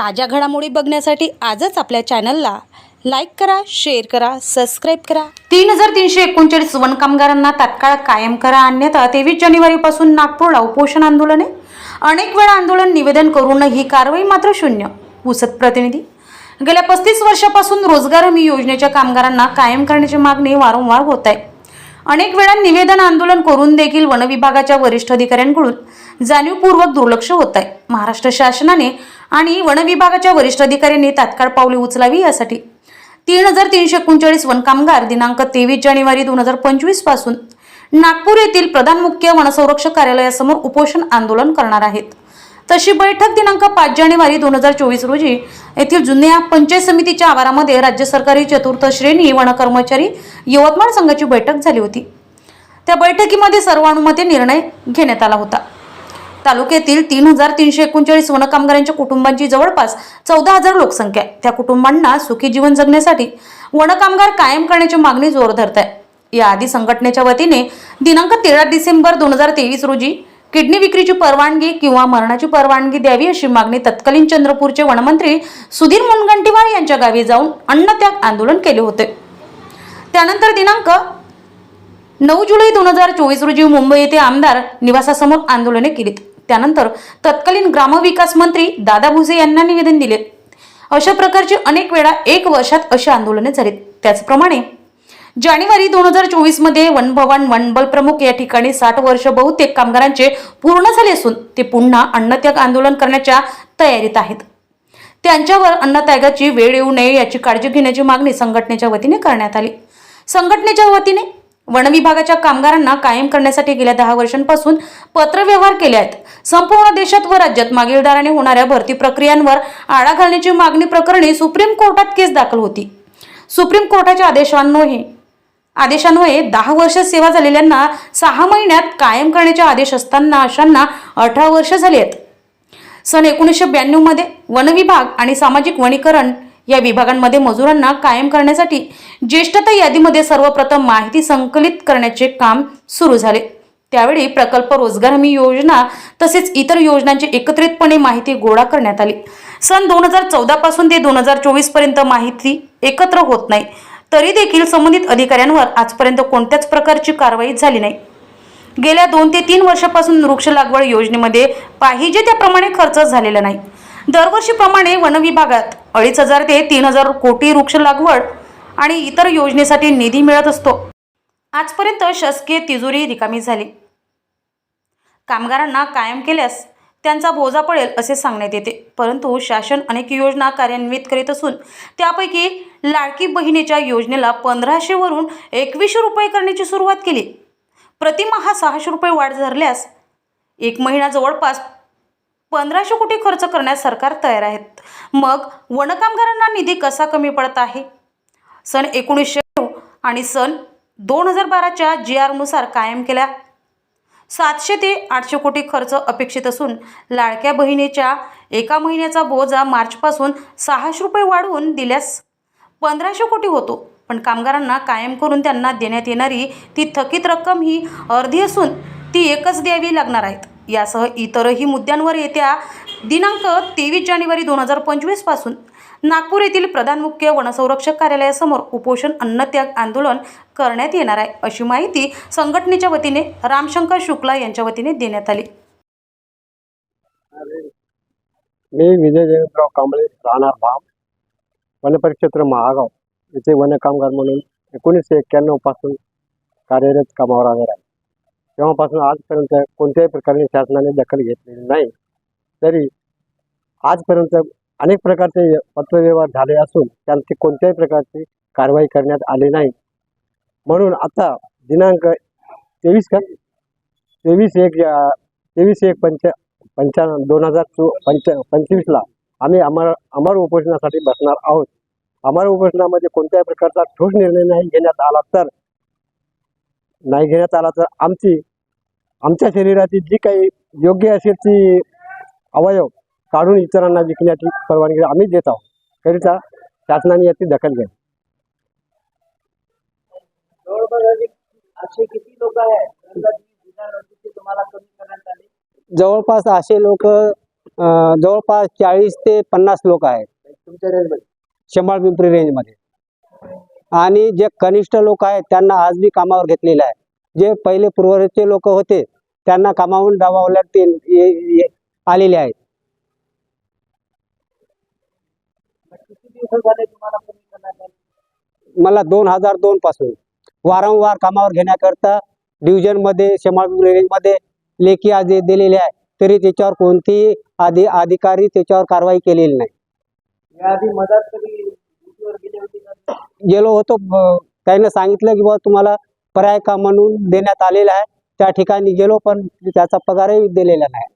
ताज्या घडामोडी बघण्यासाठी आजच आपल्या चॅनलला लाईक करा शेअर करा सबस्क्राईब करा. तीन हजार तीनशे एकोणचाळीस वन कामगारांना तात्काळ कायम करा अन्यथा तेवीस जानेवारीपासून नागपूरला उपोषण आंदोलने. अनेक वेळा आंदोलन निवेदन करून ही कारवाई मात्र शून्य. उसत प्रतिनिधी. गेल्या पस्तीस वर्षापासून रोजगार हमी योजनेच्या कामगारांना कायम करण्याची मागणी वारंवार होत आहे. अनेक वेळा निवेदन आंदोलन करून देखील वन विभागाच्या वरिष्ठ अधिकाऱ्यांकडून जाणीवपूर्वक दुर्लक्ष होत आहे. महाराष्ट्र शासनाने आणि वनविभागाच्या वरिष्ठ अधिकाऱ्यांनी तात्काळ पावले उचलावी यासाठी. तीन हजार तीनशे एकोणचाळीस वन कामगार दिनांक तेवीस जानेवारी दोन हजार पंचवीसपासून नागपूर येथील प्रधान मुख्य वनसंरक्षक कार्यालयासमोर उपोषण आंदोलन करणार आहेत. तशी बैठक दिनांक पाच जानेवारी दोन हजार चोवीस रोजी येथील जुन्या पंचायत समितीच्या आवारामध्ये राज्य सरकारी चतुर्थ श्रेणी वन कर्मचारी यवतमाळ संघाची बैठक झाली होती. त्या बैठकीमध्ये सर्वानुमते निर्णय घेण्यात आला होता. तालुक्यातील तीन हजार तीनशे एकोणचाळीस वनकामगारांच्या कुटुंबांची जवळपास चौदा हजार लोकसंख्या आहे. त्या कुटुंबांना सुखी जीवन जगण्यासाठी वनकामगार कायम करण्याची मागणी जोर धरत आहे याआधी संघटनेच्या वतीने दिनांक तेरा डिसेंबर दोन हजार तेवीस रोजी किडनी विक्रीची परवानगी किंवा मरणाची परवानगी द्यावी अशी मागणी तत्कालीन चंद्रपूरचे वनमंत्री सुधीर मुनगंटीवार यांच्या गावी जाऊन अन्नत्याग आंदोलन केले होते. त्यानंतर दिनांक नऊ जुलै दोन हजार चोवीस रोजी मुंबई येथे आमदार निवासासमोर आंदोलने केलीत. त्यानंतर तत्कालीन ग्रामविकास मंत्री दादा भुसे यांना निवेदन दिले. अशा प्रकारचे अनेक वेळा एक वर्षात अशी आंदोलने झालीत. त्याचप्रमाणे जानेवारी दोन हजार चोवीसमध्ये वन भवन वन बल प्रमुख या ठिकाणी साठ वर्ष बहुतेक कामगारांचे पूर्ण झाले असून ते पुन्हा अन्नत्याग आंदोलन करण्याच्या तयारीत आहेत. त्यांच्यावर अन्नत्यागाची वेळ येऊ नये याची काळजी घेण्याची मागणी संघटनेच्या वतीने करण्यात आली. संघटनेच्या वतीने वनविभागाच्या कामगारांना कायम करण्यासाठी गेल्या दहा वर्षांपासून पत्रव्यवहार केले आहेत. संपूर्ण देशात व राज्यात मागील दाराने होणाऱ्या भरती प्रक्रियांवर आळा घालण्याची मागणी प्रकरणी सुप्रीम कोर्टात केस दाखल होती. सुप्रीम कोर्टाच्या आदेशांमुळे आदेशान्वये दहा वर्ष सेवा झालेल्यांना सहा महिन्यात कायम करण्याचे आदेश असताना अशांना अठरा वर्ष झाली आहेत. सन एकोणीसशे ब्याण्णवमध्ये वनविभाग आणि सामाजिक वनीकरण या विभागांमध्ये मजुरांना कायम करण्यासाठी ज्येष्ठता यादीमध्ये सर्वप्रथम माहिती संकलित करण्याचे काम सुरू झाले. त्यावेळी प्रकल्प रोजगार हमी योजना तसेच इतर योजनांची एकत्रितपणे माहिती गोळा करण्यात आली. सन दोन हजार चौदा पासून ते दोन हजार चोवीसपर्यंत माहिती एकत्र होत नाही. तरी देखील संबंधित अधिकाऱ्यांवर आजपर्यंत कोणत्याच प्रकारची कारवाई झाली नाही. गेल्या दोन ते तीन वर्षापासून वृक्ष लागवड योजनेमध्ये पाहिजे त्याप्रमाणे खर्च झालेला नाही. दरवर्षीप्रमाणे वनविभागात अडीच हजार ते तीन हजार कोटी वृक्ष लागवड आणि इतर योजनेसाठी निधी मिळत असतो. आजपर्यंत शासकीय तिजोरी रिकामी झाली. कामगारांना कायम केल्यास त्यांचा बोजा पडेल असे सांगण्यात येते. परंतु शासन अनेक योजना कार्यान्वित करीत असून त्यापैकी लाडकी बहिणीच्या योजनेला पंधराशेवरून एकवीसशे रुपये करण्याची सुरुवात केली. प्रतिमहा सहाशे रुपये वाढ धरल्यास एक महिना जवळपास पंधराशे कोटी खर्च करण्यास सरकार तयार आहेत. मग वनकामगारांना निधी कसा कमी पडत आहे? सन एकोणीसशे नऊ आणि सन दोन हजार बाराच्या जी आरनुसार कायम केल्या. सातशे ते आठशे कोटी खर्च अपेक्षित असून लाडक्या बहिणीच्या एका महिन्याचा बोजा मार्चपासून सहाशे रुपये वाढवून दिल्यास पंधराशे कोटी होतो. पण कामगारांना कायम करून त्यांना देण्यात येणारी ती थकीत रक्कम ही अर्धी असून ती एकच द्यावी लागणार आहेत. यासह इतरही मुद्द्यांवर येत्या दिनांक तेवीस जानेवारी दोन हजार पंचवीसपासून नागपूर येथील प्रधान मुख्य वनसंरक्षक कार्यालयासमोर उपोषण अन्नत्याग आंदोलन करण्यात येणार आहे अशी माहिती संघटनेच्या वतीने रामशंकर शुक्ला यांच्या वतीने देण्यात आली. मी विजय जयवंतराव कांबळे राहणार भाम वनपरिक्षेत्र महागाव येथे वन कामगार म्हणून एकोणीसशे एक्क्याण्णवपासून कार्यरत कामावर आधार आहे. तेव्हापासून आजपर्यंत कोणत्याही प्रकारे शासनाने दखल घेतलेली नाही. तरी आजपर्यंत अनेक प्रकारचे पत्रव्यवहार झाले असून त्यांची कोणत्याही प्रकारची कारवाई करण्यात आली नाही. म्हणून आता दिनांक तेवीस का तेवीस एक तेवीस एक पंच पंचाण्णव दोन हजार चो पंच पंचवीसला आम्ही अमर अमर उपोषणासाठी बसणार आहोत. अमर उपोषणामध्ये कोणत्याही प्रकारचा ठोस निर्णय नाही घेण्यात आला तर नाही घेण्यात आला तर आमची आमच्या शरीराची जी काही योग्य असेल ती अवयव काढून इतरांना विकण्याची परवानगी आम्ही देत आहोत. करिता शासनाने याची दखल घ्यावी. जवळपास असे किती लोक आहेत? समजा तुम्ही बिना नोटीसचे तुम्हाला कमी करण्यात आले? जवळपास असे लोक अं, जवळपास चाळीस ते पन्नास लोक आहेत. तुमच्या रेंजमध्ये शेंबाळ पिंपरी रेंजमध्ये आणि जे कनिष्ठ लोक आहेत त्यांना आज बी कामावर घेतलेलं आहे. जे पहिले पूर्वजचे लोक होते त्यांना कामावून डावावल्या ते ये- ये- आलेले आहेत? मला दोन हजार दोन पासून वारंवार कामावर घेण्याकरता डिव्हिजनमध्ये शेमाळ रेंजमध्ये लेखी आदेश दिलेले आहे तरी त्याच्यावर कोणतीही आधी अधिकारी त्याच्यावर कारवाई केलेली नाही. गेले होते? त्यानं सांगितलं की बाबा तुम्हाला पर्याय का म्हणून देण्यात आलेला आहे? त्या ठिकाणी गेलो पण त्याचा पगारही दिलेला नाही.